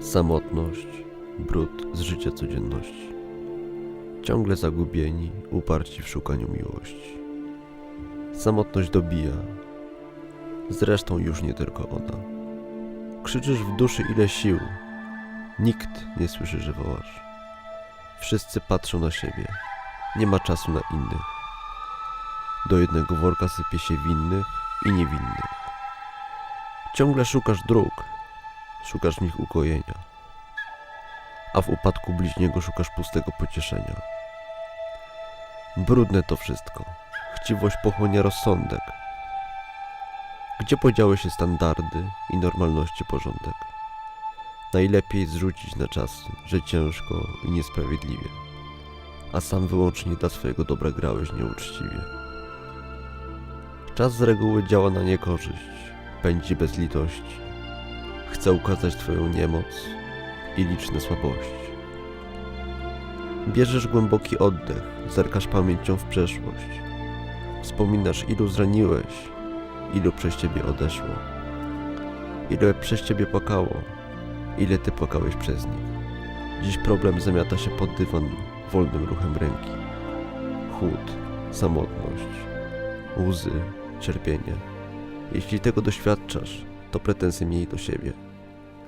Samotność, brud z życia codzienności. Ciągle zagubieni, uparci w szukaniu miłości. Samotność dobija. Zresztą już nie tylko ona. Krzyczysz w duszy ile sił. Nikt nie słyszy, że wołasz. Wszyscy patrzą na siebie. Nie ma czasu na innych. Do jednego worka sypie się winnych i niewinnych. Ciągle szukasz dróg, szukasz w nich ukojenia, a w upadku bliźniego szukasz pustego pocieszenia. Brudne to wszystko. Chciwość pochłania rozsądek. Gdzie podziały się standardy i normalności porządek? Najlepiej zrzucić na czas, że ciężko i niesprawiedliwie, a sam wyłącznie dla swojego dobra grałeś nieuczciwie. Czas z reguły działa na niekorzyść, pędzi bez litości. Chce ukazać Twoją niemoc i liczne słabości. Bierzesz głęboki oddech, zerkasz pamięcią w przeszłość. Wspominasz, ilu zraniłeś, ilu przez Ciebie odeszło, ile przez Ciebie płakało, ile Ty płakałeś przez nich. Dziś problem zamiata się pod dywan wolnym ruchem ręki. Chłód, samotność, łzy, cierpienie. Jeśli tego doświadczasz, to pretensje miej do siebie,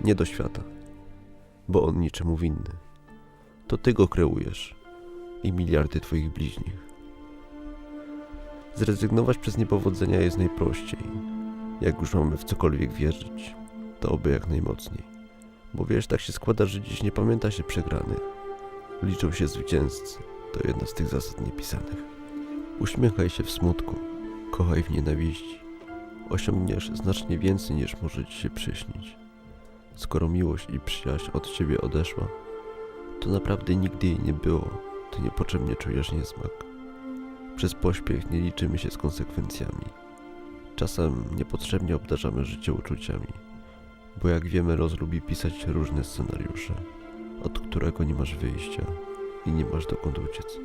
nie do świata, bo on niczemu winny. To ty go kreujesz i miliardy twoich bliźnich. Zrezygnować przez niepowodzenia jest najprościej. Jak już mamy w cokolwiek wierzyć, to oby jak najmocniej. Bo wiesz, tak się składa, że dziś nie pamięta się przegranych. Liczą się zwycięzcy. To jedna z tych zasad niepisanych. Uśmiechaj się w smutku, kochaj w nienawiści. Osiągniesz znacznie więcej niż może ci się przyśnić. Skoro miłość i przyjaźń od ciebie odeszła, to naprawdę nigdy jej nie było, ty niepotrzebnie czujesz niesmak. Przez pośpiech nie liczymy się z konsekwencjami. Czasem niepotrzebnie obdarzamy życie uczuciami, bo jak wiemy, los lubi pisać różne scenariusze, od którego nie masz wyjścia i nie masz dokąd uciec.